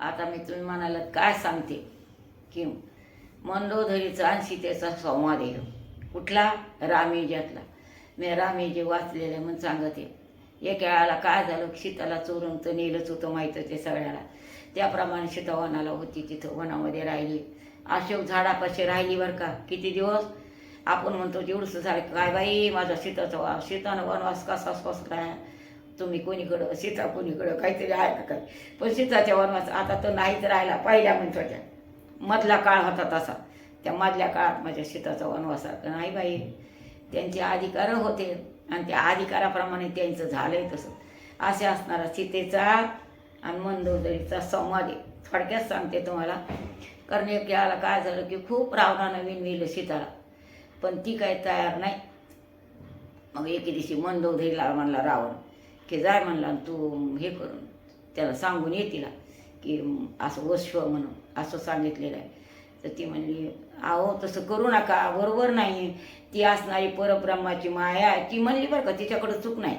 आता मी तुम्ही म्हणालात काय सांगते? की मंदोदरीचा आणि सीतेचा संवाद आहे. कुठला? रामेजातला मी रामेजी वाचलेले म्हणून सांगते. एक वेळाला काय झालं? सीताला चोरून तर नेलंच होतं माहीत ते सगळ्याला. त्याप्रमाणे सीता वनाला होती तिथं वनामध्ये राहिली. अशोक झाडापाशी राहिली बरं का? किती दिवस? आपण म्हणतो जेवढंसं झालं काय बाई? माझा सीताचा वा सीतानं वनवास कसा स्वसला तुम्ही कोणीकडं सीता कोणीकडं काहीतरी आहे का काय पण सीताच्या वनवास आता तर नाहीच राहिला पहिल्या म्हणत मधला काळ होता तसा. त्या मधल्या काळात माझ्या सीताचा वनवास नाही बाई. त्यांचे अधिकार होते आणि त्या अधिकाराप्रमाणे त्यांचं झालंय तसं. असे असणारा सीतेचा आणि मंदोदरीचा संवाद आहे. थोडक्यात सांगते तुम्हाला. कारण एक याला काय झालं की खूप रावणानं विणविलं सीताला. पण ती काय तयार नाही. मग एके दिवशी मंदोदरीला म्हणला रावण की जाय म्हणला आणि तू हे करून. त्याला सांगून ये तिला की असं वश्व म्हणून असं सांगितलेलं आहे. तर ती म्हणली अहो तसं करू नका बरोबर नाही. ती असणारी परब्रह्माची माया आहे. ती म्हणली बरं का तिच्याकडं चूक नाही.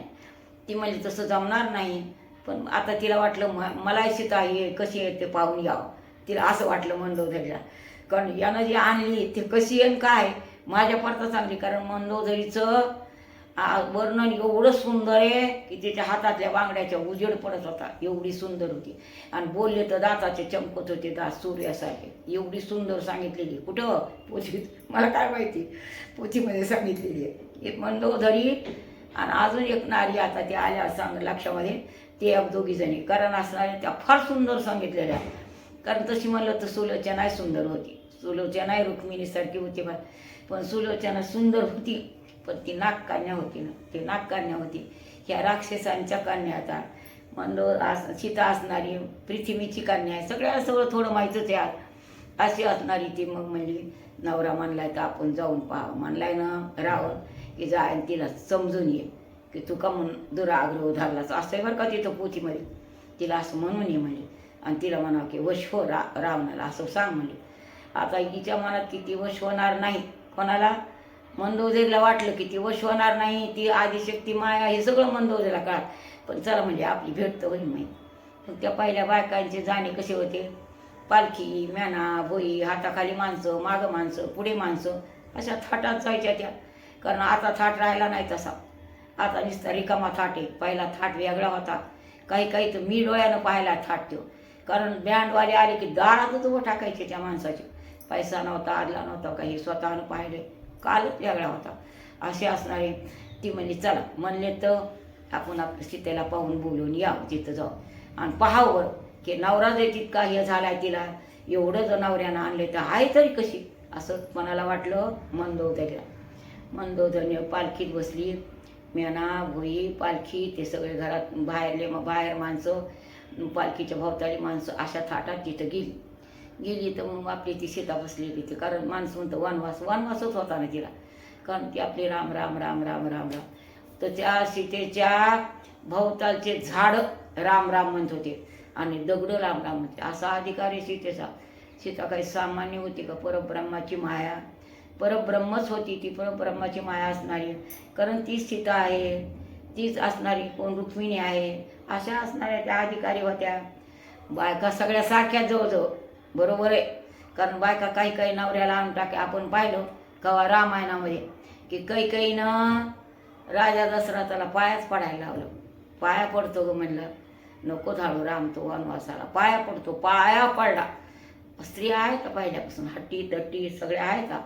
ती म्हणली तसं जमणार नाही. पण आता तिला वाटलं म मला सीता ये कशी आहे ते पाहून यावं. तिला असं वाटलं मंदोदरीला कारण यानं जी आणली ते कशी आहे आणि काय माझ्या परता चांगली. कारण मंदोदरीचं वर्णन एवढं सुंदर आहे की तिच्या हातातल्या बांगड्याच्या उजेड पडत होता. एवढी सुंदर होती. आणि बोलले तर दाताचे चमकत होते दात सूर्यासारखे. एवढी सुंदर सांगितलेली. कुठं? पोथीत. मला काय माहिती? पोथीमध्ये सांगितलेली आहे. एक मंदोधरी आणि अजून एक नारी आता ते आल्या सांग लक्षामध्ये. ते एक दोघीजणी कारण असणारे त्या फार सुंदर सांगितलेल्या. कारण तशी म्हणलं तर सुलोचना सुंदर होती. सुलोचना रुक्मिणीसारखी होती. बा पण सुलोचना सुंदर होती. पण ती नागकन्या होती ना. ती नागकन्या होती. ह्या राक्षसांच्या कन्या आता. मंदो आस सीता असणारी पृथ्वीची कन्या आहे. सगळ्या सगळं थोडं माहीतच आहे आज. अशी असणारी ती मग म्हणली नवरा म्हणलाय तर आपण जाऊन पाहा म्हणलाय ना रावण की जा आणि तिला समजून ये की तू का म्हणून दुराग्रह धरलाच असं आहे बरं का तिथं पोथीमध्ये. तिला असं म्हणून ये म्हणजे आणि तिला म्हणावं की वश हो रा रावणाला असं सांग म्हणजे आता हिच्या मनात किती वश होणार नाही. कोणाला? मंदोदरीला वाटलं की ती वश होणार नाही ती आदिशक्ती माया हे सगळं मंदोदरीला काळ. पण चला म्हणजे आपली भेट तर होईल माहीत. मग त्या पहिल्या बायकांचे जाणे कसे होते? पालखी म्याना भोई हाताखाली माणसं मागं माणसं पुढे माणसं अशा थाटात जायच्या त्या. कारण आता थाट राहिला नाही तसा. आता नुसता रिकामा थाट आहे. पहिला थाट वेगळा होता. काही काही तर मी डोळ्यानं पाहायला थाट तो कारण बँडवाले आले की दारातच उभं टाकायचे त्या माणसाचे. पैसा नव्हता आदला नव्हता काही स्वतःनं पाहिले. कालच वेगळा होता. असे असणारे ती म्हणली चला. म्हणले तर आपण आप सीतेला पाहून बोलून या तिथं जाऊ. आणि पाहावं की नवरा जर तितका हे झाला आहे तिला एवढं जर नवऱ्यानं आणले तर आहे तरी कशी? असं मनाला वाटलं मंदोदरीला मंदोदरीने पालखीत बसली. मेना भुई पालखी ते सगळे घरात बाहेरले मग बाहेर माणसं पालखीच्या भोवताली माणसं अशा थाटात तिथं गेली. गेली तर मग आपली ती सीता बसलेली ती कारण माणसं म्हणतं वनवास वनवासच होता ना तिला. कारण ती आपली राम राम राम राम राम राम. तर त्या सीतेच्या भोवतालचे झाड राम राम म्हणत होते. आणि दगड राम राम म्हणते. असा अधिकार आहे सीतेचा. सीता काही सामान्य होती का? परब्रह्माची माया. परब्रह्मच होती ती. परब्रह्माची माया असणारी. कारण तीच सीता आहे. तीच असणारी कोण? रुक्मिणी आहे. अशा असणाऱ्या त्या अधिकारी होत्या. बायका सगळ्या सारख्या जवळजवळ बरोबर आहे. कारण बायका काही काही नवऱ्याला आणून टाके आपण पाहिलं कवा रामायणामध्ये की काही काहीनं राजा दशरथाला पायाच पडायला लावलं. पाया पडतो ग म्हणलं नको झालो राम तो वनवासाला. पाया पडतो पाया पडला. स्त्री आहे का पहिल्यापासून? हट्टी तट्टी सगळ्या आहे का?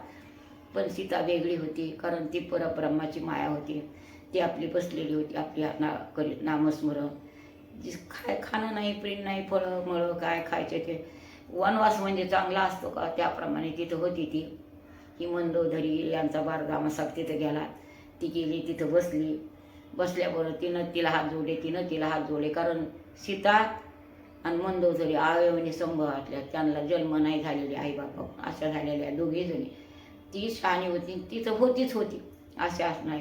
पण सीता वेगळी होती कारण ती परब्रह्माची माया होती. ती आपली बसलेली होती आपली ना करीत नामस्मरण. जी खाय खाणं नाही प्रेम नाही फळं मळं काय खायचे ते वनवास म्हणजे चांगला असतो का? त्याप्रमाणे तिथं होती ती. ही मंदोधरी यांचा बारगामासाक तिथं गेला. ती गेली तिथं बसली. बसल्याबरोबर तिनं तिला हात जोडले तिनं तिला हात जोडले. कारण सीता आणि मंदोदरी अवयवने म्हणजे संभवातल्या त्यांना जन्म नाही झालेले आई बाबा अशा झालेल्या दोघी जणी. ती शहाणी होती तिथं होतीच होती असे असणार.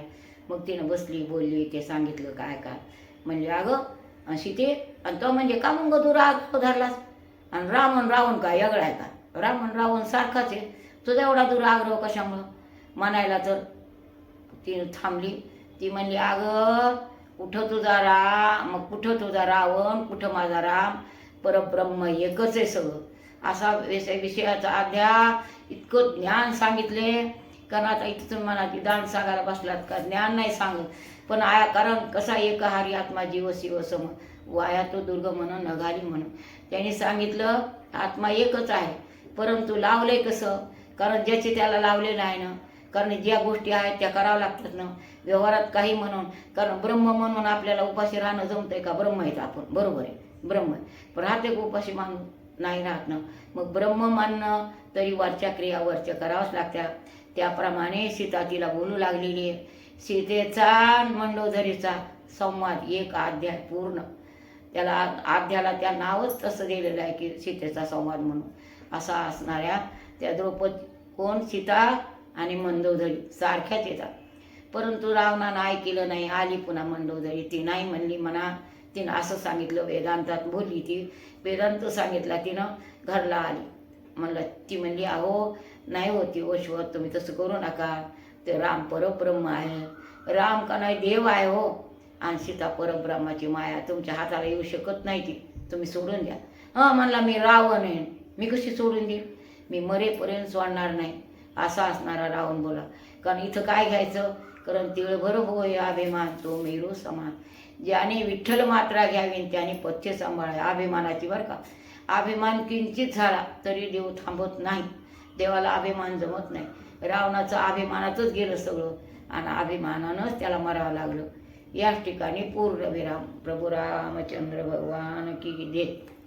मग तिनं बसली बोलली ते सांगितलं काय काय. म्हणजे अगं सीते आणि तो म्हणजे का मग तू राग धरलास आणि रावण रावण काय यगळा आहे का? रावण रावण सारखाच आहे. तुझा एवढा दूर आग्रह कशामुळं? म्हणायला तर ती थांबली ती म्हणली अगं कुठं तुझा राम? मग कुठं तुझा रावण? कुठं माझा राम? परब्रह्म एकच आहे सगळं. असा विषय विषयाचा अध्या इतकं ज्ञान सांगितले. कारण आता इथं तुम्ही म्हणा की दान सांगायला बसलात का? ज्ञान नाही सांगत. पण आया कारण कसा एक हारी आत्मा जीव शिव सम? वाया तो दुर्ग म्हणून नगारी म्हणून. त्यांनी सांगितलं आत्मा एकच आहे. परंतु लावलंय कसं? कारण ज्याचे त्याला लावलेलं आहे ना कारण ज्या गोष्टी आहेत त्या कराव्या लागतात ना. व्यवहारात काही म्हणून कारण ब्रह्म म्हणून आपल्याला उपाशी राहणं जमतंय का? ब्रह्म आहेत आपण. बरोबर आहे. ब्रह्म पण राहते उपाशी मानून नाही राहत ना. मग ब्रह्म मानणं तरी वरच्या क्रिया वरच्या कराव्याच लागत्या. त्याप्रमाणे सीता तिला बोलू लागलेली आहे. सीतेचा आणि मंडोदरीचा संवाद एक अध्याय पूर्ण. त्याला आद्याला त्या नावच तसं दिलेलं आहे की सीतेचा संवाद म्हणून. असा असणाऱ्या त्या द्रौपदी कोण? सीता आणि मंदोदरी सारख्याच येतात. परंतु रावणानं ऐकलं नाही आली पुन्हा मंडोदरी ती नाही म्हणली म्हणा. तिनं असं सांगितलं वेदांतात बोलली ती. वेदांत सांगितला तिनं घरला आली. म्हणलं ती म्हणली अहो नाही होती ओशवत तुम्ही तसं करू नका. ते राम परब्रह्म आहे. राम का नाही देव आहे हो. आणि सीता परब्रह्माची माया तुमच्या हाताला येऊ शकत नाही ती. तुम्ही सोडून द्या. हां म्हणला मी रावण आहे. मी कशी सोडून देईन? मी मरेपर्यंत सोडणार नाही. असा असणारा रावण बोला. कारण इथं काय घ्यायचं? कारण तिळभर होय अभिमान तो मेरू समान. ज्याने विठ्ठल मात्रा घ्यावी त्याने पथ्य सांभाळा अभिमानाची बरं का. अभिमान किंचित झाला तरी देव थांबत नाही. देवाला अभिमान जमत नाही. रावणाचं अभिमानातच गेलं सगळं. आणि अभिमानानंच त्याला मरावं लागलं. याच ठिकाणी पूर्णविराम. प्रभू रामचंद्र भगवान की देत